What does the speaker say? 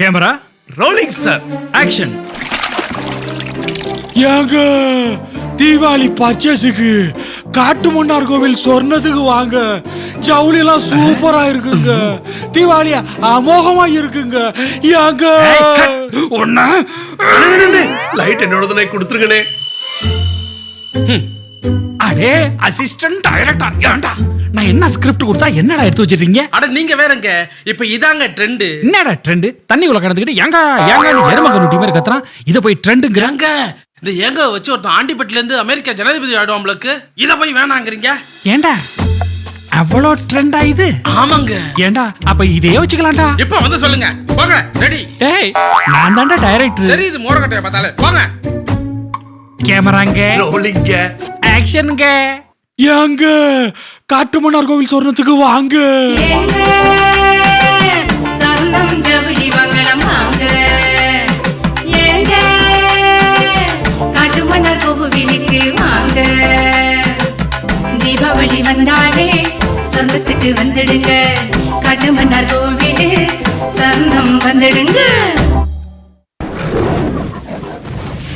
Camera? Rolling sir action ஏங்க தீபாவளி பர்ச்சேஸுக்கு காட்டு மன்னார் கோவில் சொர்ணத்துக்கு வாங்க. ஜவுளி எல்லாம் சூப்பரா இருக்குங்க. தீபாவளி அமோகமா இருக்குங்க. ஏங்க. ஒண்ணு? லைட் என்னோடதுனே கொடுத்துருங்கண்ணே அடே அசிஸ்டன்ட் டைரக்டர் ஏன்டா நான் என்ன ஸ்கிரிப்ட் கொடுத்தா என்னடா எடுத்து வச்சிருக்கீங்க? அட நீங்க வேறங்க. இப்ப இதாங்க ட்ரெண்ட் என்னடா ட்ரெண்ட் தண்ணிக்குள்ள கடந்துக்கிட்டு ஏங்க ஏங்க எருமக நூட்டி மாதிரி கத்துறான். இதை போய் ட்ரெண்டுங்கிற ஏங்க இந்த ஏங்க வச்சு ஒருத்தன் ஆண்டிப்பட்டில இருந்து அமெரிக்கா ஜனாதிபதி ஆயிடுவாங்களுக்கு இத போய் வேணாங்கிறீங்க? ஏண்டா? அவ்வளோ ட்ரெண்டா இது? ஆமாங்க. ஏண்டா? அப்ப இதே வச்சுக்கலாம்டா. இப்ப வந்து சொல்லுங்க. போங்க ரெடி டேய் நான் தான்டா டைரக்டர் தெரியுது மோரக்கட்டைய பார்த்தாலே. போங்க. கேமராங்க ரோலிங்க ஆக்ஷனுங்க ஏங்க காட்டு மன்னார் கோவில் சொர்ணத்துக்கு வாங்க வாங்க. காட்டுமன்னார் கோவிலுக்கு வாங்க. தீபாவளி வந்தாலே சொந்தத்துக்கு வந்துடுங்க காட்டுமன்னார் கோவிலு சொர்ணம் வந்துடுங்க